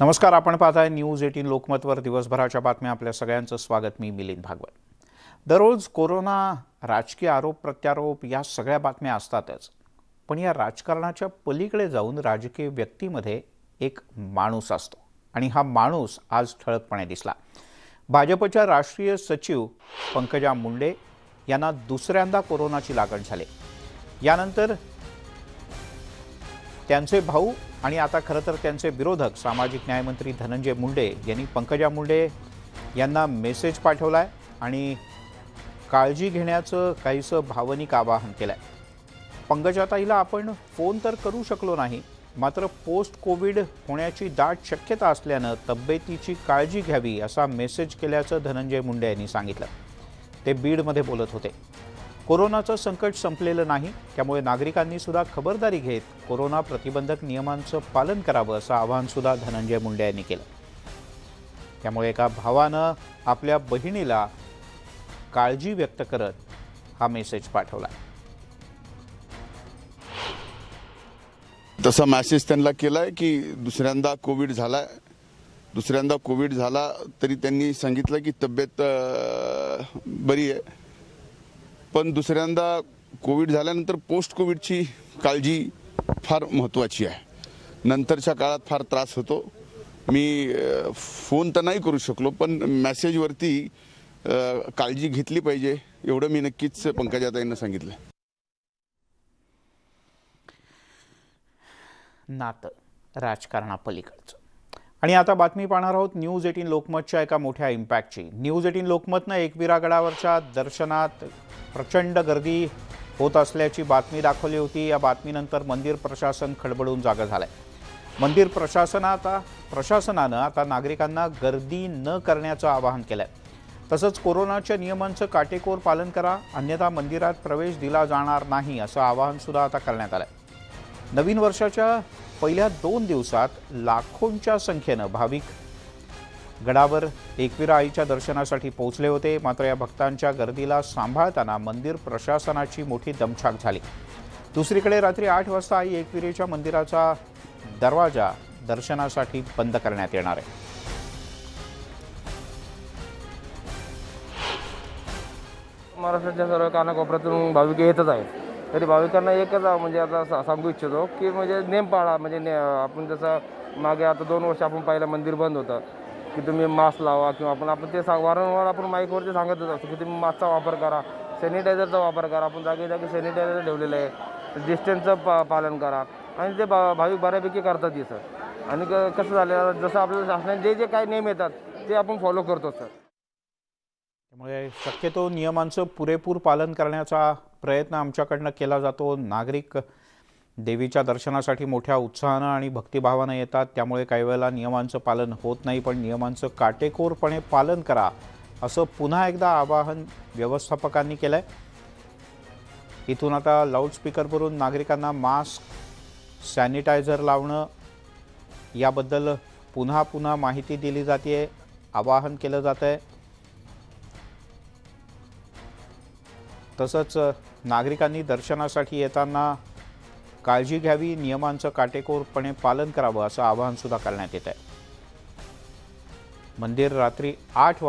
नमस्कार आपण पाहताय न्यूज एटीन लोकमतवर. दिवसभराच्या बातम्या आपल्या सगळ्यांचं स्वागत. मी मिलिंद भागवत. दररोज कोरोना राजकीय आरोप प्रत्यारोप या सगळ्या बातम्या असतातच. पण या राजकारणाच्या पलीकडे जाऊन राजकीय व्यक्तीमध्ये एक माणूस असतो. आणि हा माणूस आज ठळकपणे दिसला. भाजपच्या राष्ट्रीय सचिव पंकजा मुंडे यांना दुसऱ्यांदा कोरोनाची लागण झाली. यानंतर त्यांचे भाऊ आणि आता खरं तर त्यांचे विरोधक सामाजिक न्यायमंत्री धनंजय मुंडे यांनी पंकजा मुंडे यांना मेसेज पाठवला आहे आणि काळजी घेण्याचं काहीसं भावनिक आवाहन केलं आहे पंकजाताईला आपण फोन तर करू शकलो नाही मात्र पोस्ट कोविड होण्याची दाट शक्यता असल्यानं तब्येतीची काळजी घ्यावी असा मेसेज केल्याचं धनंजय मुंडे यांनी सांगितलं. ते बीडमध्ये बोलत होते. कोरोनाचं संकट संपलेलं नाही त्यामुळे नागरिकांनी सुद्धा खबरदारी घेत कोरोना प्रतिबंधक नियमांचं पालन करावं असं आवाहन सुद्धा धनंजय मुंडे यांनी केलं. त्यामुळे एका भावानं आपल्या बहिणीला काळजी व्यक्त करत हा मेसेज पाठवला. तसा मॅसेज त्यांना केलाय की दुसऱ्यांदा कोविड झालाय. दुसऱ्यांदा कोविड झाला तरी त्यांनी सांगितलं की तब्येत बरी आहे. पण दुसऱ्यांदा कोविड झाल्यानंतर पोस्ट कोविडची काळजी फार महत्त्वाची आहे. नंतरच्या काळात फार त्रास होतो. मी फोन तर नाही करू शकलो पण मॅसेजवरती काळजी घेतली पाहिजे एवढं मी नक्कीच पंकजाताईंना सांगितलं नातं राजकारणापलीकडचं. आणि आता बातमी पाहणार आहोत न्यूज एटीन लोकमतच्या एका मोठ्या इम्पॅक्टची. न्यूज एटीन लोकमतनं एकविरागडावरच्या दर्शनात प्रचंड गर्दी होत असल्याची बातमी दाखवली होती. या बातमीनंतर मंदिर प्रशासन खडबडून जागं आहे मंदिर प्रशासनात प्रशासनानं आता नागरिकांना गर्दी न करण्याचं आवाहन केलंय. तसंच कोरोनाच्या नियमांचं काटेकोर पालन करा. अन्यथा मंदिरात प्रवेश दिला जाणार नाही असं आवाहनसुद्धा आता करण्यात आलं आहे नवीन वर्षाच्या पहिल्या दोन दिवसात लाखोंच्या संख्येनं भाविक गडावर एकविरा आईच्या दर्शनासाठी पोहोचले होते. मात्र या भक्तांच्या गर्दीला सांभाळताना मंदिर प्रशासनाची मोठी दमछाक झाली. दुसरीकडे रात्री आठ वाजता आई एकविरेच्या मंदिराचा दरवाजा दर्शनासाठी बंद करण्यात येणार आहे. महाराष्ट्राच्या सर्व कानाकोपऱ्यातून भाविक येतच आहेत. तरी भाविकांना एकच म्हणजे आता सा- सांगू इच्छितो की म्हणजे नेम पाळा म्हणजे ने आपण जसं मागे आता दोन वर्ष आपण पाहिलं मंदिर बंद होतं की तुम्ही मास्क लावा किंवा आपण आपण ते सांग वारंवार आपण माईकवरती सांगतच असतो की तुम्ही मास्कचा वापर करा सॅनिटायझरचा वापर करा आपण जागी जागी सॅनिटायझर ठेवलेलं आहे डिस्टन्सचं पा पालन करा. आणि ते भा भाविक बऱ्यापैकी करतात सर आणि क- कसं झालं जसं आपल्याला शासनाने जे जे काही नियम येतात ते आपण फॉलो करतो सर त्यामुळे शक्यतो नियमांचं पुरेपूर पालन करण्याचा प्रयत्न आमच्याकडनं केला जातो. नागरिक देवीच्या दर्शनासाठी मोठ्या उत्साहानं आणि भक्तिभावानं येतात. त्यामुळे काही वेळेला नियमांचं पालन होत नाही पण नियमांचं काटेकोरपणे पालन करा असं पुन्हा एकदा आवाहन व्यवस्थापकांनी केलं आहे इथून आता लाऊडस्पीकरवरून नागरिकांना मास्क सॅनिटायझर लावणं याबद्दल पुन्हा पुन्हा माहिती दिली जाते आवाहन केलं जातं आहे तसंच नागरिकांनी दर्शनासाठी येताना काळजी घ्यावी नियमांचं काटेकोरपणे पालन करावं असं आवाहनसुद्धा करण्यात येत आहे मंदिर रात्री आठ वाजता